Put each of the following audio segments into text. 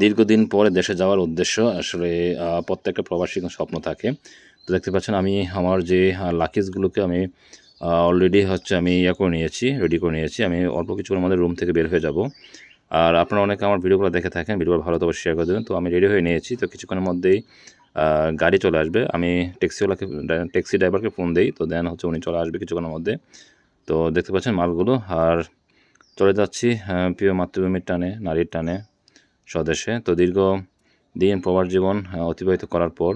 দীর্ঘদিন পরে দেশে যাওয়ার উদ্দেশ্য আসলে প্রত্যেকটা প্রবাসী স্বপ্ন থাকে। তো দেখতে পাচ্ছেন আমি আমার যে লাকিজগুলোকে আমি অলরেডি হচ্ছে আমি ইয়ে করে নিয়েছি রেডি করে নিয়েছি। আমি অল্প কিছুক্ষণের মধ্যে রুম থেকে বের হয়ে যাব। আর আপনারা অনেকে আমার ভিডিওগুলো দেখে থাকেন ভিডিওগুলো ভালো তো শেয়ার করে দেবেন। তো আমি রেডি হয়ে নিয়েছি। তো কিছুক্ষণের মধ্যেই গাড়ি চলে আসবে। আমি ট্যাক্সিওয়ালাকে ট্যাক্সি ড্রাইভারকে ফোন দিই। তো দেন হচ্ছে উনি চলে আসবে কিছুক্ষণের মধ্যে। তো দেখতে পাচ্ছেন মালগুলো। আর চলে যাচ্ছি আহ, প্রিয় মাতৃভূমির টানে নারীর টানে। স্বদেশে। তো দীর্ঘ দিন প্রবাস জীবন অতিবাহিত করার পর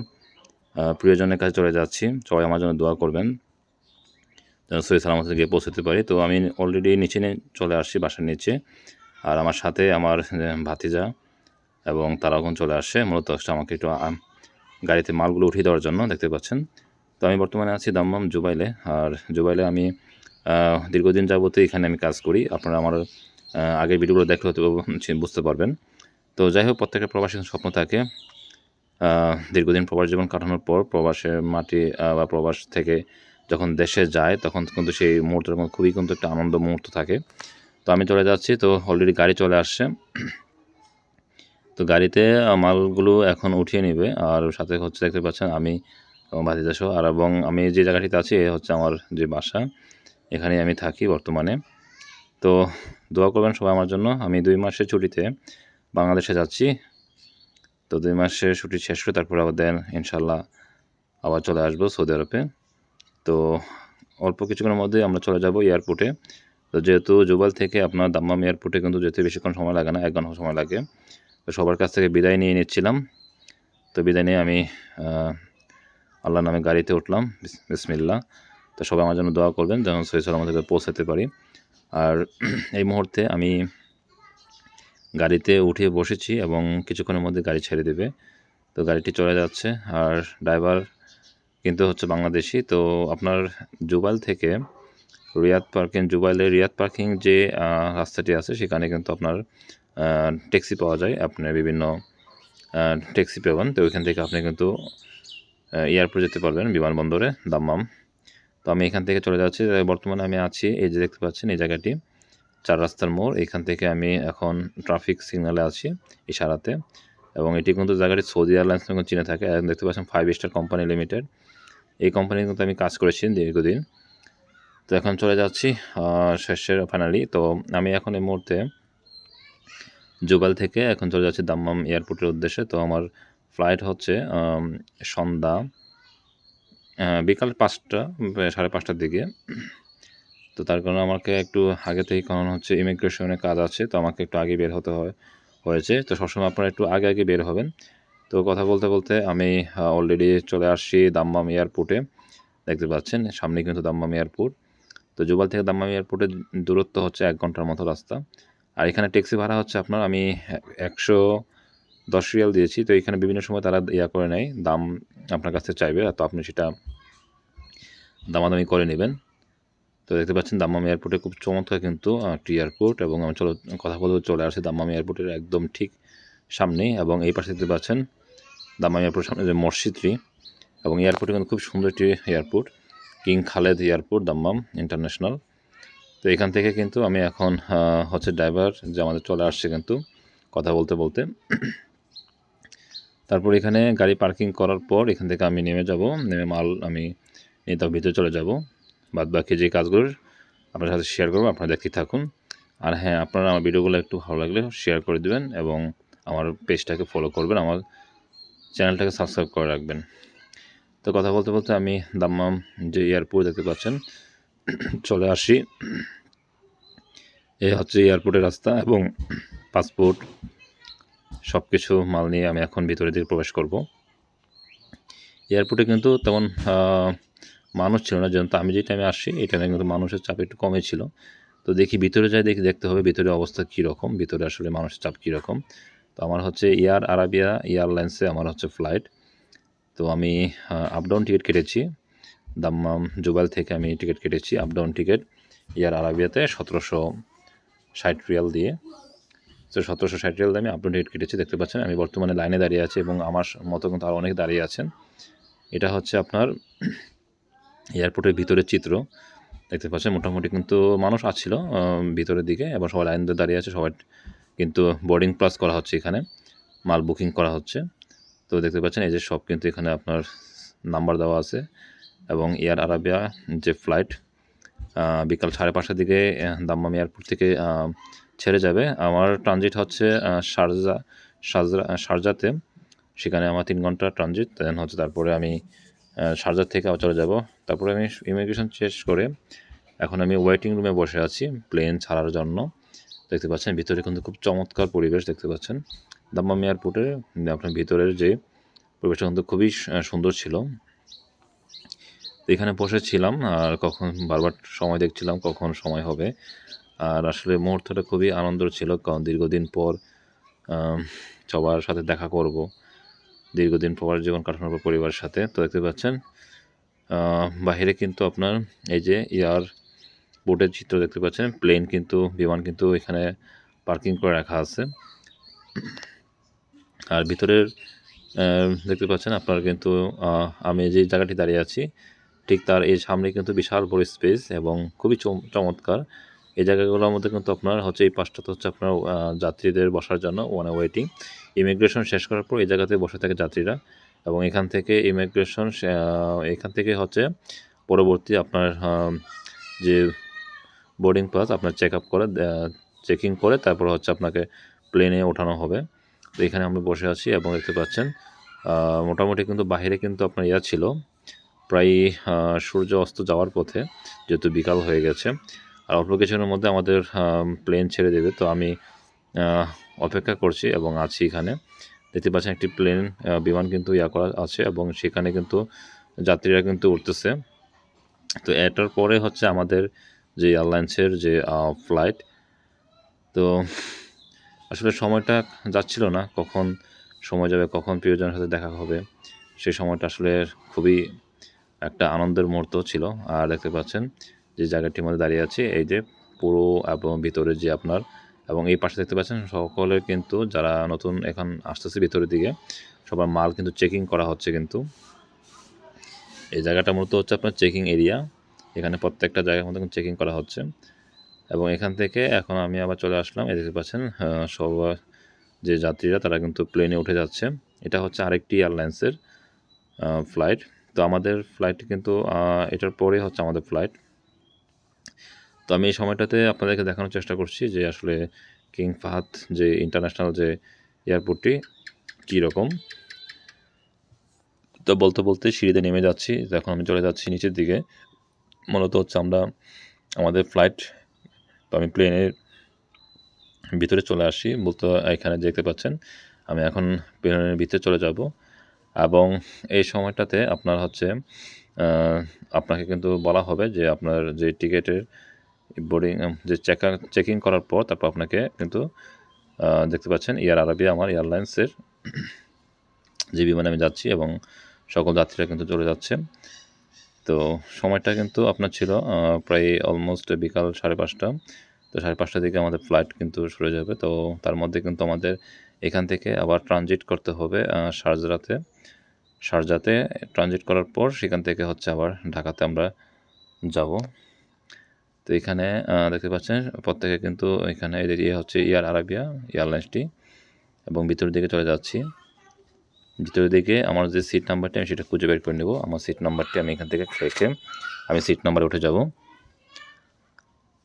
প্রিয়জনের কাছে চলে যাচ্ছি। সবাই আমার জন্য দোয়া করবেন, যেন সহি সালামত গিয়ে পৌঁছতে পারি। তো আমি অলরেডি নিচে চলে আসছি, বাসার নিচে। আর আমার সাথে আমার ভাতিজা এবং তারা এখন চলে আসে মূলত আমাকে একটু গাড়িতে মালগুলো উঠিয়ে দেওয়ার জন্য, দেখতে পাচ্ছেন। তো আমি বর্তমানে আছি দাম্মাম জুবাইলে। আর জুবাইলে আমি দীর্ঘদিন যাবত এখানে আমি কাজ করি। আপনারা আমার আগের ভিডিওগুলো দেখলে হয়তো বুঝতে পারবেন। তো যাই হোক প্রত্যেকের প্রবাসীর স্বপ্ন থাকে দীর্ঘদিন প্রবাস জীবন কাটানোর পর প্রবাসের মাটি বা প্রবাস থেকে যখন দেশে যায়, তখন কিন্তু সেই মুহূর্তটা কিন্তু খুবই কিন্তু একটা আনন্দ মুহূর্ত থাকে। তো আমি চলে যাচ্ছি, তো অলরেডি গাড়ি চলে আসছে। তো গাড়িতে মালগুলো এখন উঠিয়ে নেবে। আর সাথে হচ্ছে দেখতে পাচ্ছেন, আমি ভাতিজা সহ, আর এবং আমি যে জায়গাটিতে আছি, এ হচ্ছে আমার যে বাসা। এখানেই আমি থাকি বর্তমানে। তো দোয়া করবেন সবাই আমার জন্য। আমি দুই মাসের ছুটিতে বাংলাদেশে যাচ্ছি। তো দুই মাসের ছুটি শেষ করে তারপর আবার দেন ইনশাল্লাহ আবার চলে আসব সৌদি আরবে। তো অল্প কিছুক্ষণের মধ্যে আমরা চলে যাব এয়ারপোর্টে। তো যেহেতু জুবাল থেকে আপনার দাম্মাম এয়ারপোর্টে কিন্তু যেতে বেশিক্ষণ সময় লাগে না, এক ঘণ্টা সময় লাগে। তো সবার কাছ থেকে বিদায় নিয়ে নিচ্ছিলাম। তো বিদায় নিয়ে আমি আল্লাহর নামে গাড়িতে উঠলাম। বিস- বিসমিল্লাহ। তো সবাই আমার জন্য দোয়া করবেন যেন সহি সালামতে পৌঁছাতে পারি। আর এই মুহূর্তে আমি গাড়িতে উঠে বসেছি এবং কিছুক্ষণের মধ্যে গাড়ি ছেড়ে দেবে। তো গাড়িটি চলে যাচ্ছে আর ড্রাইভার কিন্তু হচ্ছে বাংলাদেশি। তো আপনার জুবাইল থেকে রিয়াদ পার্কিং জুবাইলের রিয়াদ পার্কিং যে রাস্তাটি আছে সেখানে কিন্তু আপনার ট্যাক্সি পাওয়া যায়। আপনার বিভিন্ন ট্যাক্সি পাবেন তো ওইখান থেকে আপনি কিন্তু এয়ারপোর্ট যেতে পারবেন বিমানবন্দরে দাম্মাম। তো আমি এখান থেকে চলে যাচ্ছি। বর্তমানে আমি আছি এই যে দেখতে পাচ্ছেন এই জায়গাটি। চার রাস্তার মোড়, এখান থেকে আমি এখন ট্রাফিক সিগন্যালে আছি ইশারাতে। এবং এটি কিন্তু জায়গাটি সৌদি এয়ারলাইন্স নামে চিনে থাকে। এখন দেখতে পাচ্ছেন ফাইভ স্টার কোম্পানি লিমিটেড এই কোম্পানি কিন্তু আমি কাজ করেছি দীর্ঘদিন। তো এখন চলে যাচ্ছি শেষের ফাইনালি তো আমি এখন এই মুহূর্তে জুবাল থেকে এখন চলে যাচ্ছি দাম্মাম এয়ারপোর্টের উদ্দেশ্যে। তো আমার ফ্লাইট হচ্ছে সন্ধ্যা বিকাল পাঁচটা, সাড়ে পাঁচটার দিকে। তো তার কারণে আমাকে একটু আগে থেকে কারণ হচ্ছে ইমিগ্রেশনের কাজ আছে, তো আমাকে একটু আগে বের হতে হয়, হয়েছে। তো সবসময় আপনারা একটু আগে আগে বের হবেন। তো কথা বলতে বলতে আমি অলরেডি চলে আসছি দাম্মাম এয়ারপোর্টে দেখতে পাচ্ছেন সামনে কিন্তু দাম্মাম এয়ারপোর্ট তো জুবাল থেকে দাম্মাম এয়ারপোর্টের দূরত্ব হচ্ছে এক ঘণ্টার মতো রাস্তা। আর এখানে ট্যাক্সি ভাড়া হচ্ছে আপনার, আমি একশো দশ রিয়াল দিয়েছি, তো এখানে বিভিন্ন সময় তারা ইয়া করে নেয়, দাম আপনার কাছে চাইবে, তো আপনি সেটা দামাদামি করে নেবেন। তো দেখতে পাচ্ছেন দাম্মাম এয়ারপোর্টে খুব চমৎকার কিন্তু একটি এয়ারপোর্ট এবং, আমি, চলো কথা বলতে চলে আসছি দাম্মাম এয়ারপোর্টের একদম ঠিক সামনেই এবং এই পাশে দেখতে পাচ্ছেন দাম্মাম এয়ারপোর্টের সামনে যে মসজিদটি এবং এয়ারপোর্টে কিন্তু খুব সুন্দর একটি airport, king Khalid airport, Dammam international. তো এখান থেকে কিন্তু আমি এখন হচ্ছে ড্রাইভার যে আমাদের চলে আসছে কিন্তু কথা বলতে বলতে। তারপর এখানে গাড়ি পার্কিং করার পর এখান থেকে আমি নেমে যাব, নেমে মাল আমি তার ভিতরে চলে যাব। বাদ বাকি যে কাজগুলো আপনার সাথে শেয়ার করব, আপনারা দেখতে থাকুন। আর হ্যাঁ আপনারা আমার ভিডিওগুলো একটু ভালো লাগলে শেয়ার করে দেবেন এবং আমার পেজটাকে ফলো করবেন, আমার চ্যানেলটাকে সাবস্ক্রাইব করে রাখবেন। তো কথা বলতে বলতে আমি দাম্মাম যে এয়ারপোর্ট দেখতে পাচ্ছেন, চলে আসি। এই হচ্ছে এয়ারপোর্টের রাস্তা এবং পাসপোর্ট সব কিছু মাল নিয়ে আমি এখন ভিতরের দিকে প্রবেশ করব। এয়ারপোর্টে কিন্তু তেমন মানুষ ছিল না, যেহেতু আমি যে টাইমে আসছি, এই টাইমে কিন্তু মানুষের চাপ একটু কমই ছিল। তো দেখি ভিতরে যাই, দেখি দেখতে হবে ভিতরে অবস্থা কীরকম, ভিতরে আসলে মানুষের চাপ কীরকম। তো আমার হচ্ছে এয়ার আরাবিয়া এয়ারলাইন্সে আমার হচ্ছে ফ্লাইট তো আমি আপ ডাউন টিকিট কেটেছি। দাম্মাম জুবাইল থেকে আমি টিকিট কেটেছি আপ ডাউন টিকিট এয়ার আরাবিয়াতে সতেরোশো ষাট রিয়াল দিয়ে। তো সতেরোশো ষাট রিয়াল দিয়ে আমি আপডাউন টিকিট কেটেছি, দেখতে পাচ্ছেন? আমি বর্তমানে লাইনে দাঁড়িয়ে আছি এবং আমার মতো কিন্তু আরও অনেক দাঁড়িয়ে আছেন। এটা হচ্ছে আপনার এয়ারপোর্টের ভিতরের চিত্র দেখতে পাচ্ছেন। মোটামুটি কিন্তু মানুষ আসছিল ভিতরের দিকে এবং সবাই লাইন দিয়ে দাঁড়িয়ে আছে, সবাই কিন্তু বোর্ডিং পাস করা হচ্ছে এখানে, মাল বুকিং করা হচ্ছে। তো দেখতে পাচ্ছেন, এই যে সব কিন্তু এখানে আপনার নাম্বার দেওয়া আছে এবং এয়ার আরাবিয়া যে ফ্লাইট বিকাল সাড়ে পাঁচটার দিকে দাম্মাম এয়ারপোর্ট থেকে ছেড়ে যাবে। আমার ট্রানজিট হচ্ছে শারজা শারজা শারজাতে সেখানে আমার তিন ঘণ্টা ট্রানজিট দেন হচ্ছে তারপরে আমি শারজার থেকে আবার চলে যাব। তারপরে আমি ইমিগ্রেশন শেষ করে এখন আমি ওয়েটিং রুমে বসে আছি প্লেন ছাড়ার জন্য। দেখতে পাচ্ছেন, ভিতরে কিন্তু খুব চমৎকার পরিবেশ দেখতে পাচ্ছেন। দাম্মাম এয়ারপোর্টের আপনার ভিতরের যে পরিবেশটা কিন্তু খুবই সুন্দর ছিল। এখানে বসেছিলাম আর কখন, বারবার সময় দেখছিলাম কখন সময় হবে। আর আসলে মুহূর্তটা খুবই আনন্দ ছিল, কারণ দীর্ঘদিন পর সবার সাথে দেখা করব। দীর্ঘদিন পর জীবন কাটানোর পর পরিবারের সাথে, তো দেখতে পাচ্ছেন বাইরে কিন্তু আপনার এই যে এয়ার বোটের চিত্র দেখতে পাচ্ছেন প্লেন কিন্তু, বিমান কিন্তু এখানে পার্কিং করে রাখা আছে। আর ভিতরের দেখতে পাচ্ছেন আপনার কিন্তু আমি যে জায়গাটি দাঁড়িয়ে আছি, ঠিক তার এই সামনে কিন্তু বিশাল বড় স্পেস এবং খুবই চম- চমৎকার এই জায়গাগুলোর মধ্যে কিন্তু আপনার হচ্ছে এই পাঁচটাতে হচ্ছে আপনার যাত্রীদের বসার জন্য ওয়ানে ওয়েটিং ইমিগ্রেশন শেষ করার পর এই জায়গাতে বসে থাকে যাত্রীরা এবং এখান থেকে ইমিগ্রেশন এখান থেকে হচ্ছে পরবর্তী আপনার যে বোর্ডিং পাস আপনার চেক আপ করে চেকিং করে তারপর হচ্ছে আপনাকে প্লেনে ওঠানো হবে। তো এখানে আমরা বসে আছি এবং দেখতে পাচ্ছেন মোটামুটি কিন্তু বাইরে কিন্তু আপনার ইয়া ছিল। প্রায় সূর্য অস্ত যাওয়ার পথে যেহেতু বিকাল হয়ে গেছে আর অল্প কিছুদিনের মধ্যে আমাদের প্লেন ছেড়ে দেবে। তো আমি অপেক্ষা করছি এবং আছি এখানে। দেখতে পাচ্ছেন একটি প্লেন বিমান কিন্তু ইয়া করা আছে এবং সেখানে কিন্তু যাত্রীরা কিন্তু উঠতেছে। তো এটার পরে হচ্ছে আমাদের যে এয়ারলাইন্সের যে ফ্লাইট তো আসলে সময়টা যাচ্ছিল না, কখন সময় যাবে, কখন প্রিয়জনের সাথে দেখা হবে, সেই সময়টা আসলে খুবই একটা আনন্দের মুহূর্ত ছিল। আর দেখতে পাচ্ছেন যে জায়গাটির মধ্যে দাঁড়িয়ে আছি, এই যে পুরো এবং ভিতরে যে আপনার এবং এই পাশে দেখতে পাচ্ছেন সকলে কিন্তু যারা নতুন এখন আসতেছে ভিতরের দিকে, সবার মাল কিন্তু চেকিং করা হচ্ছে কিন্তু। এই জায়গাটা মূলত হচ্ছে আপনার চেকিং এরিয়া এখানে প্রত্যেকটা জায়গার মধ্যে চেকিং করা হচ্ছে। এবং এখান থেকে এখন আমি আবার চলে আসলাম, এই দেখতে পাচ্ছেন সব যে যাত্রীরা তারা কিন্তু প্লেনে উঠে যাচ্ছে। এটা হচ্ছে আরেকটি এয়ারলাইন্সের ফ্লাইট তো আমাদের ফ্লাইট কিন্তু এটার পরে হচ্ছে আমাদের ফ্লাইট তো আমি এই সময়টাতে আপনাদেরকে দেখানোর চেষ্টা করছি যে আসলে কিং ফাহাদ যে ইন্টারন্যাশনাল যে এয়ারপোর্টটি কী রকম তো বলতে বলতে সিঁড়িতে নেমে যাচ্ছি। এখন আমি চলে যাচ্ছি নিচের দিকে। মূলত হচ্ছে আমরা আমাদের ফ্লাইট তো আমি প্লেনের ভিতরে চলে আসি। বলতে এখানে দেখতে পাচ্ছেন, আমি এখন প্লেনের ভিতরে চলে যাব। এবং এই সময়টাতে আপনার হচ্ছে আপনাকে কিন্তু বলা হবে যে আপনার যে টিকিটের বোর্ডিং যে চেক চেকিং করার পর তারপর আপনাকে কিন্তু দেখতে পাচ্ছেন এয়ার আরাবিয়া আমার এয়ারলাইন্সের যে বিমানে আমি যাচ্ছি এবং সকল যাত্রীরা কিন্তু চলে যাচ্ছে। তো সময়টা কিন্তু আপনার ছিল প্রায় অলমোস্ট বিকাল সাড়ে পাঁচটা। তো সাড়ে পাঁচটার দিকে আমাদের ফ্লাইট কিন্তু সরে যাবে। তো তার মধ্যে কিন্তু আমাদের এখান থেকে আবার ট্রানজিট করতে হবে শারজাতে শারজাতে ট্রানজিট করার পর সেখান থেকে হচ্ছে আবার ঢাকাতে আমরা যাব। তো এখানে দেখতে পাচ্ছেন প্রত্যেকে কিন্তু এখানে এদের ইয়ে হচ্ছে এয়ার আরাবিয়া এয়ারলাইন্সটি এবং ভিতরের দিকে চলে যাচ্ছি। ভিতরের দিকে আমার যে সিট নাম্বারটি আমি সেটা খুঁজে বের করে নেব। আমার সিট নাম্বারটি আমি এখান থেকে রেখে আমি সিট নাম্বারে উঠে যাব।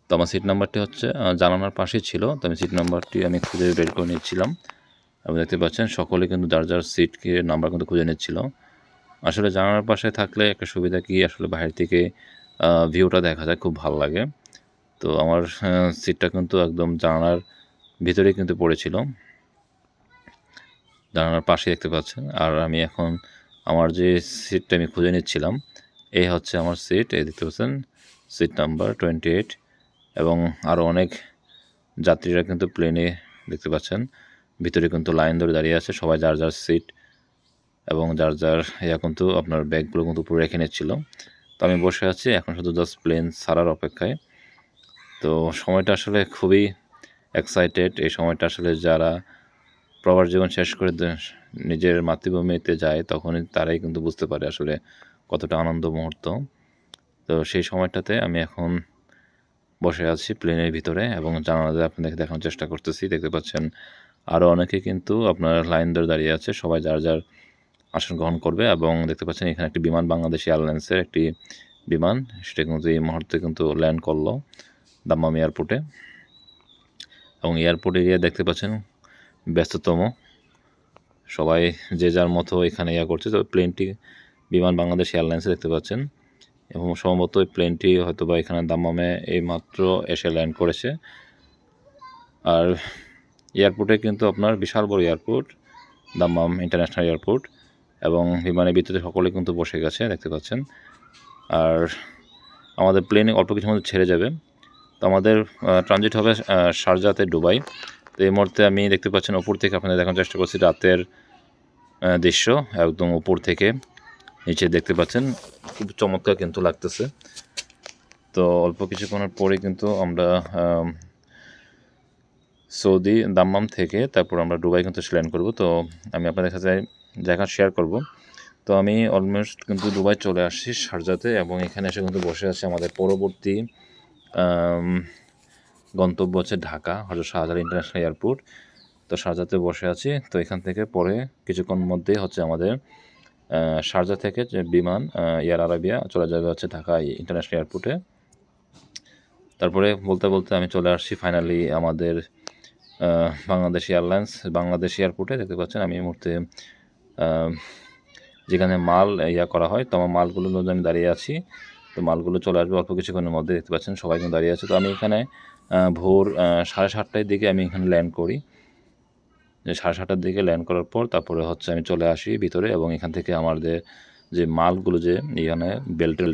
তো আমার সিট নাম্বারটি হচ্ছে আহ, জানালার পাশেই ছিল। তো আমি সিট নাম্বারটি আমি খুঁজে বের করে নিচ্ছিলাম। এবং দেখতে পাচ্ছেন, সকলে কিন্তু যার যার সিটকে নাম্বার কিন্তু খুঁজে নিচ্ছিল। আসলে জানালার পাশে থাকলে একটা সুবিধা কি? আসলে বাইরে থেকে ভিউটা দেখা যায়, খুব ভালো লাগে। তো আমার সিটটা কিন্তু একদম জানালার ভিতরেই কিন্তু পড়েছিল। জানালার পাশে দেখতে পাচ্ছেন। আর আমি এখন আমার যে সিটটা আমি খুঁজে নিচ্ছিলাম, এই হচ্ছে আমার সিট এই দেখতে পাচ্ছেন সিট নাম্বার টোয়েন্টি এইট এবং আরও অনেক যাত্রীরা কিন্তু প্লেনে দেখতে পাচ্ছেন। ভিতরে কিন্তু লাইন ধরে দাঁড়িয়ে আছে। সবাই যার যার সিট এবং যার যার ইয়া কিন্তু আপনার ব্যাগগুলো কিন্তু উপরে রেখে নিচ্ছিল। তো আমি বসে আছি, এখন শুধু জাস্ট প্লেন ছাড়ার অপেক্ষায়। তো সময়টা আসলে খুবই এক্সাইটেড এই সময়টা আসলে যারা প্রবাস জীবন শেষ করে নিজের মাতৃভূমিতে যায়, তখনই তারাই কিন্তু বুঝতে পারে আসলে কতটা আনন্দ মুহূর্ত। তো সেই সময়টাতে আমি এখন বসে আছি প্লেনের ভিতরে এবং জানালা দিয়ে আপনাদেরকে দেখানোর চেষ্টা করতেছি। দেখতে পাচ্ছেন আরও অনেকে কিন্তু আপনার লাইন ধরে দাঁড়িয়ে আছে, সবাই যার যার আসন গ্রহণ করবে এবং দেখতে পাচ্ছেন এখানে একটি বিমান বাংলাদেশ এয়ারলাইন্সের একটি বিমান, সেটা কিন্তু এই মুহূর্তে কিন্তু ল্যান্ড করল দাম্মাম এয়ারপোর্টে। এবং এয়ারপোর্ট এরিয়া দেখতে পাচ্ছেন ব্যস্ততম, সবাই যে যার মতো এখানে ইয়া করছে তো প্লেনটি বিমান বাংলাদেশ এয়ারলাইন্সে দেখতে পাচ্ছেন। এবং সম্ভবত ওই প্লেনটি হয়তো বা এখানে দাম্মামে এইমাত্র এসে ল্যান্ড করেছে। আর এয়ারপোর্টে কিন্তু আপনার বিশাল বড় এয়ারপোর্ট দাম্মাম ইন্টারন্যাশনাল এয়ারপোর্ট এবং বিমানের ভিতরে সকলে কিন্তু বসে গেছে দেখতে পাচ্ছেন। আর আমাদের প্লেনে অল্প কিছুর মধ্যে ছেড়ে যাবে। তো আমাদের ট্রানজিট হবে শারজাতে দুবাই। তো এই মুহূর্তে আমি দেখতে পাচ্ছেন উপর থেকে আপনাদের দেখানোর চেষ্টা করছি রাতের দৃশ্য একদম উপর থেকে নিচে দেখতে পাচ্ছেন। খুব চমৎকার কিন্তু লাগতেছে। তো অল্প কিছুক্ষণের পরে কিন্তু আমরা আম, সৌদি দাম্মাম থেকে, তারপর আমরা দুবাই কিন্তু ল্যান্ড করব। তো আমি আপনাদের কাছে জায়গা শেয়ার করব। তো আমি অলমোস্ট কিন্তু দুবাই চলে আসছি শারজাতে এবং এখানে এসে কিন্তু বসে আছে আমাদের পরবর্তী গন্তব্য হচ্ছে ঢাকা হজরত শাহজালাল ইন্টারন্যাশনাল এয়ারপোর্ট তো শারজাতে বসে আছি। তো এখান থেকে পরে কিছুক্ষণ মধ্যেই হচ্ছে আমাদের শারজা থেকে যে বিমান এয়ার আরাবিয়া চলে যাবে হচ্ছে ঢাকা ইন্টারন্যাশনাল এয়ারপোর্টে তারপরে বলতে বলতে আমি চলে আসছি ফাইনালি আমাদের বাংলাদেশ এয়ারলাইন্স, বাংলাদেশ এয়ারপোর্টে দেখতে পাচ্ছেন আমি এই মুহূর্তে যেখানে মাল ইয়া করা হয়, তো আমার মালগুলো মধ্যে আমি দাঁড়িয়ে আছি। তো মালগুলো চলে আসবে অল্প কিছুক্ষণের মধ্যে, দেখতে পাচ্ছেন সবাই কিন্তু দাঁড়িয়ে আছে। তো আমি এখানে ভোর সাড়ে সাতটার দিকে আমি এখানে ল্যান্ড করি। যে সাড়ে সাতটার দিকে ল্যান্ড করার পর তারপরে হচ্ছে আমি চলে আসি ভিতরে এবং এখান থেকে আমাদের যে মালগুলো যে, এখানে বেল্ট টেল্ট